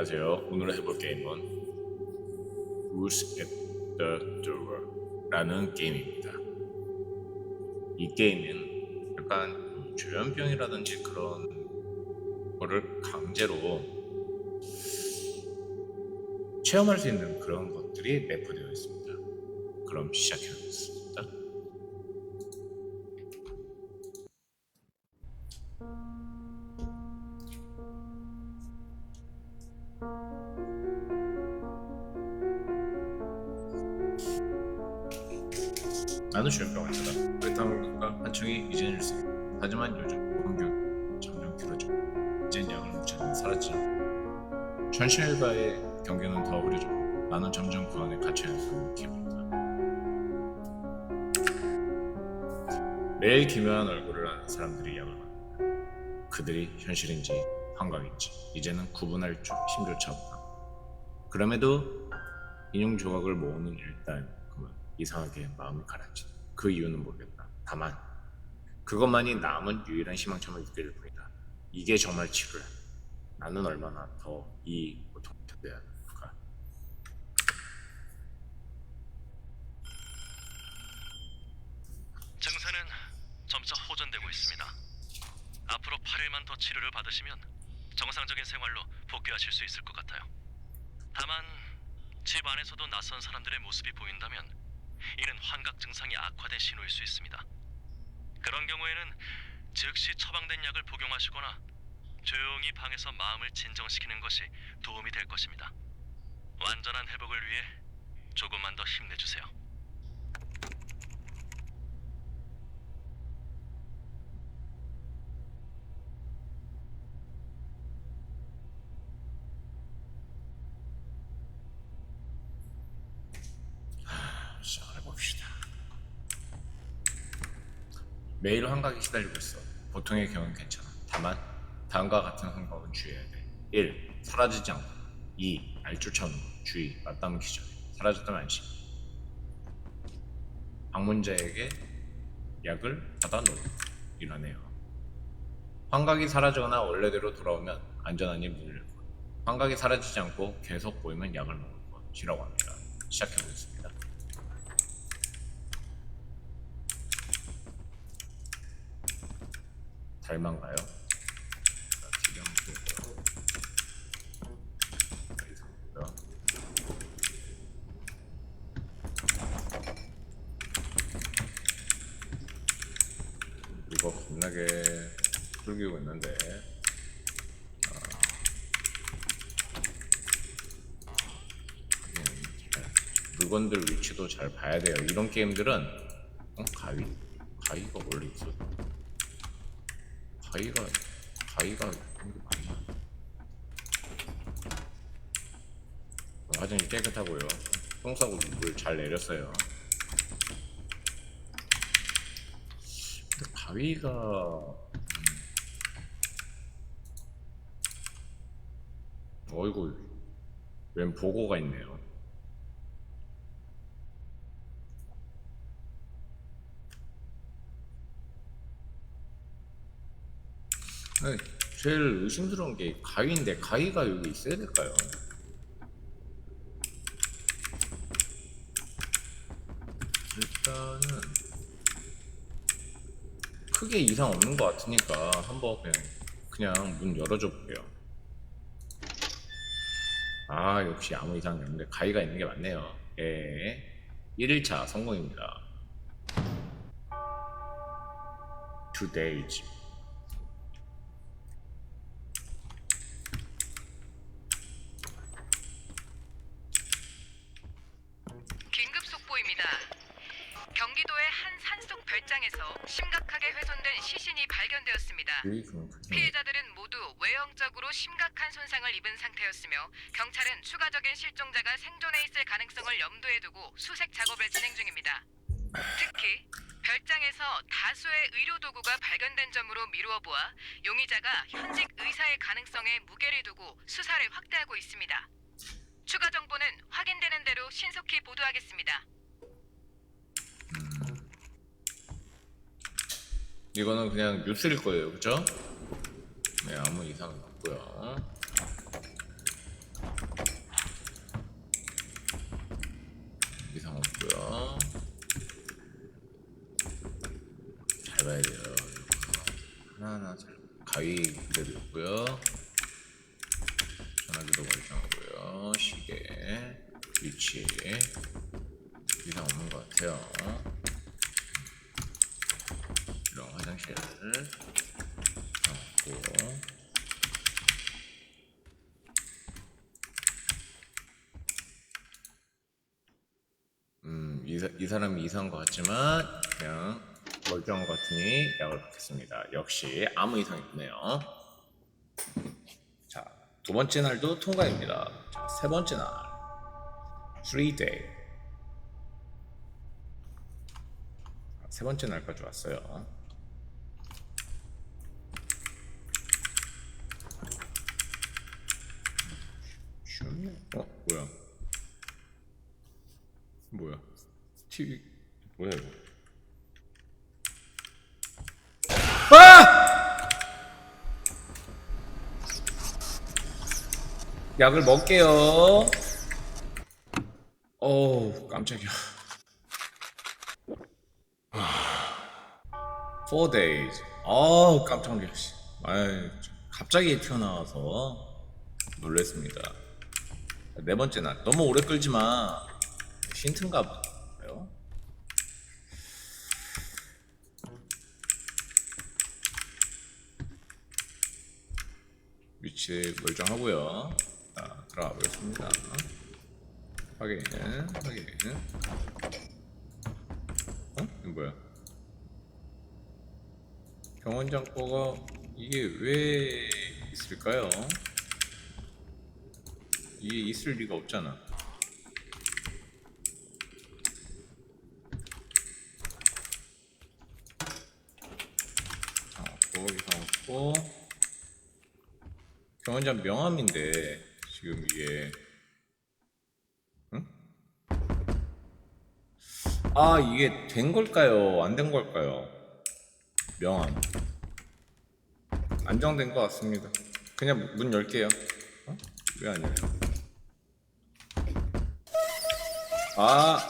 안녕하세요. 오늘 해볼 게임은 Who's at the Door라는 게임입니다. 이 게임은 약간 조현병이라든지 그런 거를 강제로 체험할 수 있는 그런 것들이 매표되어 있습니다. 그럼 시작해보겠습니다. 나는 조현병 환자다. 그렇다면 한층이 이젠 일세. 하지만 요즘 공경 점점 길어져. 이젠 약을 묻혀는 사라지지 않고. 현실과의 경계는 더 흐려져. 나는 점점 그 안에 갇혀있는 그런 느낌입니다. 매일 기묘한 얼굴을 하는 사람들이 약을 만든다. 그들이 현실인지 환각인지 이제는 구분할 줄 힘조차 없다. 그럼에도 인용 조각을 모으는 일단 이상하게 마음이 가라앉힌다. 그 이유는 모르겠다. 다만 그것만이 남은 유일한 희망처럼 느껴질 뿐이다. 이게 정말 치료야. 나는 얼마나 더 이 고통을 견뎌야 할까? 증세는 점차 호전되고 있습니다. 앞으로 8일만 더 치료를 받으시면 정상적인 생활로 복귀하실 수 있을 것 같아요. 다만 집 안에서도 낯선 사람들의 모습이 보인다면 이는 환각 증상이 악화된 신호일 수 있습니다. 그런 경우에는 즉시 처방된 약을 복용하시거나 조용히 방에서 마음을 진정시키는 것이 도움이 될 것입니다. 완전한 회복을 위해 조금만 더 힘내주세요. 시작을 해봅시다. 매일 환각에 시달리고 있어. 보통의 경우는 괜찮아. 다만 다음과 같은 환각은 주의해야 돼. 1. 사라지지 않고 2. 알 쫓아오는 거. 주의. 맞다면 기절. 사라졌다면 안심. 방문자에게 약을 받아 놓을 이러네요. 환각이 사라지거나 원래대로 돌아오면 안전하니 문을 열고 환각이 사라지지 않고 계속 보이면 약을 먹을 것이라고 합니다. 시작해 보겠습니다. 닮은가요? 이거 겁나게 풀기고 있는데 아, 음, 물건들 위치도 잘 봐야 돼요. 이런 게임들은 어? 가위? 가위가 원래 있어. 가위가 가위가 이런 게 많나? 어, 화장실 깨끗하고요. 똥 싸고 물 잘 내렸어요. 근데 가위가 음. 어이구 웬 보고가 있네요. 제일 의심스러운 게 가위인데 가위가 여기 있어야 될까요? 일단은 크게 이상 없는 것 같으니까 한번 그냥 그냥 문 열어줘 볼게요. 아 역시 아무 이상이 없는데 가위가 있는 게 맞네요. 예, 1일차 성공입니다. Days. 그럼 그냥 피해자들은 모두 외형적으로 심각한 손상을 입은 상태였으며 경찰은 추가적인 실종자가 생존해 있을 가능성을 염두에 두고 수색 작업을 진행 중입니다. 특히 별장에서 다수의 의료 도구가 발견된 점으로 미루어 보아 용의자가 현직 의사의 가능성에 무게를 두고 수사를 확대하고 있습니다. 추가 정보는 확인되는 대로 신속히 보도하겠습니다. 이거는 그냥 뉴스일 거예요, 그죠? 네, 아무 이상 없고요. 이상 없고요. 잘 봐야 돼요. 하나하나 잘. 가위 그대로 있고요. 전화기도 발전하고요. 시계, 위치. 이상 없는 것 같아요. 음, 이, 사, 이 사람이 이상한 것 같지만 그냥 멀쩡한 것 같으니 약을 받겠습니다. 역시 아무 이상이 없네요. 자, 두 번째 날도 통과입니다. 자, 세 번째 날. 3 day. 세 번째 날까지 왔어요. 쉽네. 어, 뭐야? 뭐야? TV 뭐야 이거? 아! 약을 먹게요. 어우 깜짝이야. 4 days. 아우 깜짝 놀랐어. 아이 갑자기 튀어나와서 놀랬습니다. 네 번째 날 너무 오래 끌지만 힌트인가 봐요. 위치 멀쩡하고요. 자, 들어가 보겠습니다. 확인, 확인. 어? 이거 뭐야? 병원 장고가 이게 왜 있을까요? 이게 있을 리가 없잖아. 자, 이상 없고 경원장 명함인데 지금 이게 응? 아 이게 된 걸까요? 안 된 걸까요? 명함 안정된 것 같습니다. 그냥 문 열게요. 어? 왜 아니에요? 아